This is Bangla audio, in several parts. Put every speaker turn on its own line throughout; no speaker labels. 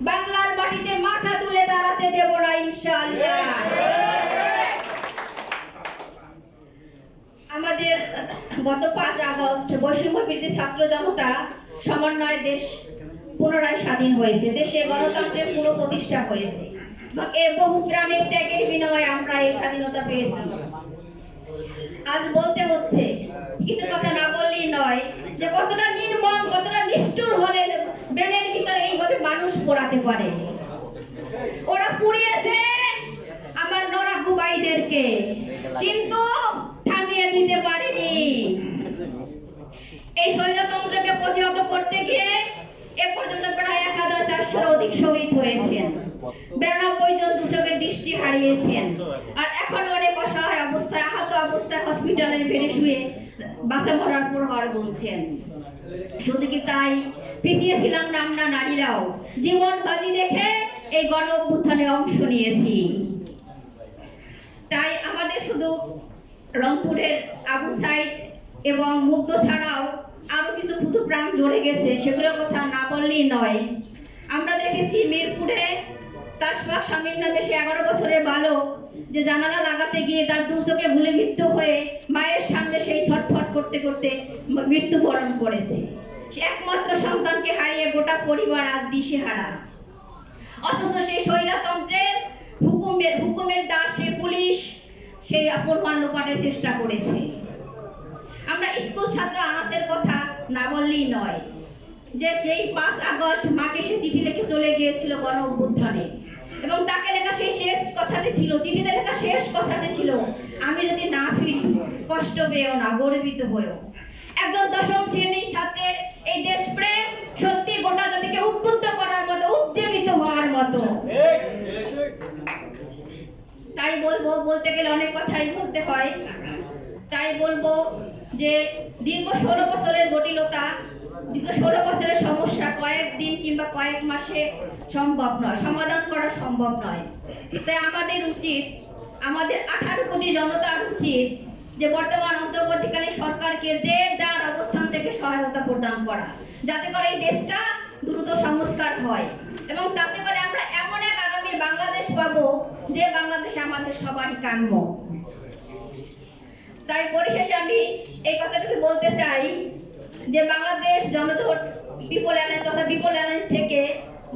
বাংলার মাটিতে মাথা তুলে দাঁড়াতে দেব না, ইনশাআল্লাহ। আমাদের গত পাঁচ আগস্ট বৈষম্য বিরোধী ছাত্র জনতা সমন্বয় দেশ পুনরায় স্বাধীন হয়েছে। দেশে গণতন্ত্রের পুরো প্রতিষ্ঠা হয়েছে। এর বহু প্রাণের ত্যাগের বিনিময়ে আমরা এই স্বাধীনতা পেয়েছি। আজ বলতে হচ্ছে, কিছু কথা না বললেই নয় যে কতটা নির্মম, কতটা নিষ্ঠুর হলে পোড়াতে পারে। ওরা পুড়িয়েছে আমার নরাকু ভাইদেরকে কিন্তু থামিয়ে দিতে পারেনি। এই স্বৈরতন্ত্রকে প্রতিহত করতে গিয়ে এ পর্যন্ত প্রায় এক হাজার চারশোর অধিক শহীদ হয়েছেন। বিরানব্বই জন দূষকের দৃষ্টি হারিয়েছেন। আর এখন অনেক অসহায় অবস্থায়, আহত অবস্থায় হসপিটালের বেডে শুয়ে বাসা মরার পর হওয়ার বলছেন। শুধু কি তাই পিছিয়ে ছিলাম না আমরা নারীরাও। জীবন বাজি রেখে এই গণ অভ্যুত্থানে অংশ নিয়েছি। তাই আমাদের শুধু রংপুরের আবু সাইদ এবং মুগ্ধ ছাড়াও আরও কিছু পুতু প্রাণ জড়ে গেছে, সেগুলোর কথা না বললেই নয়। আমরা দেখেছি মিরপুরে তাসফাক স্বামীর নামে সে এগারো বছরের বালক যে জানালা লাগাতে গিয়ে তার দুচোখে ভুলে মৃত্যু হয়ে মায়ের সামনে সেই ছটফট করতে করতে মৃত্যুবরণ করেছে। একমাত্র সন্তানকে হারিয়ে গোটা পরিবার আজ দিশেহারা। অথচ সেই স্বৈরতন্ত্রের হুকুমের হুকুমের দাস সেই পুলিশ সেই প্রমাণ লোপাটের চেষ্টা করেছে। আমরা স্কুল ছাত্র আনাসের কথা না বললেই নয় যে যেই পাঁচ আগস্ট মাকে সে চিঠি লিখে চলে গিয়েছিল গণ অভ্যুত্থানে এবং তাকে লেখা সেই শেষ কথাটি ছিল, চিঠিতে লেখা শেষ কথাটি ছিল, আমি যদি না ফিরি, কষ্ট পেও না, গর্বিত হয়েও একজন দশম শ্রেণির ছাত্রের এই দেশপ্রেম সত্যি গোটা জাতিকে উদ্বুদ্ধ করার মতো, উজ্জীবিত হওয়ার মতো। তাই বলব, বলতে গেলে অনেক কথাই বলতে হয়। তাই বলব যে দীর্ঘ ষোলো বছরের জটিলতা, দীর্ঘ ষোলো বছরের সমস্যা কয়েকদিন কিংবা কয়েক মাসে সম্ভব নয়, সমাধান করা সম্ভব নয়। তাই আমাদের উচিত, আমাদের আঠারো কোটি জনতার উচিত যে বর্তমান অন্তর্বর্তীকালীন সরকারকে যে যার অবস্থান থেকে সহায়তা প্রদান করা, যাতে করে এই দেশটা দ্রুত সংস্কার হয়। এবং তাতে করে আমরা এমন এক আগামী বাংলাদেশ পাবো যে বাংলাদেশ আমাদের সবারই কাম্য। তাই পরিশেষে আমি এই কথাটুকু বলতে চাই যে বাংলাদেশ জনজোট পিপল অ্যালায়েন্স তথা পিপল অ্যালায়েন্স থেকে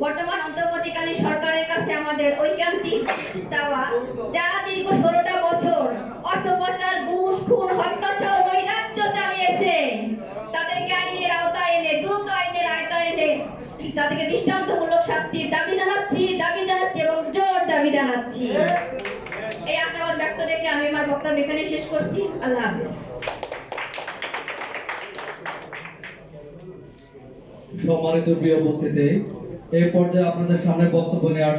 বর্তমান অন্তর্বর্তীকালীন সরকারের কাছে আমাদের ঐকান্তিক চাওয়া, যারা দীর্ঘ ষোলোটা বছর অর্থ পাচার ঘুষ, খুন হত্যাচার নৈরাজ্য চালিয়েছে। তাদেরকে আইনের আওতায় এনে, দ্রুত আইনের আওতায় এনে তাদেরকে দৃষ্টান্তমূলক শাস্তির দাবি জানাচ্ছি দাবি জানাচ্ছি এবং জোর দাবি জানাচ্ছি। এই আশাবাদ ব্যক্ত রেখে আমি আমার বক্তব্য এখানে শেষ করছি। আল্লাহ হাফিজ।
সম্মানিত প্রিয় উপস্থিতি এই পর্যায়ে আপনাদের সামনে বক্তব্য নিয়ে আসছে।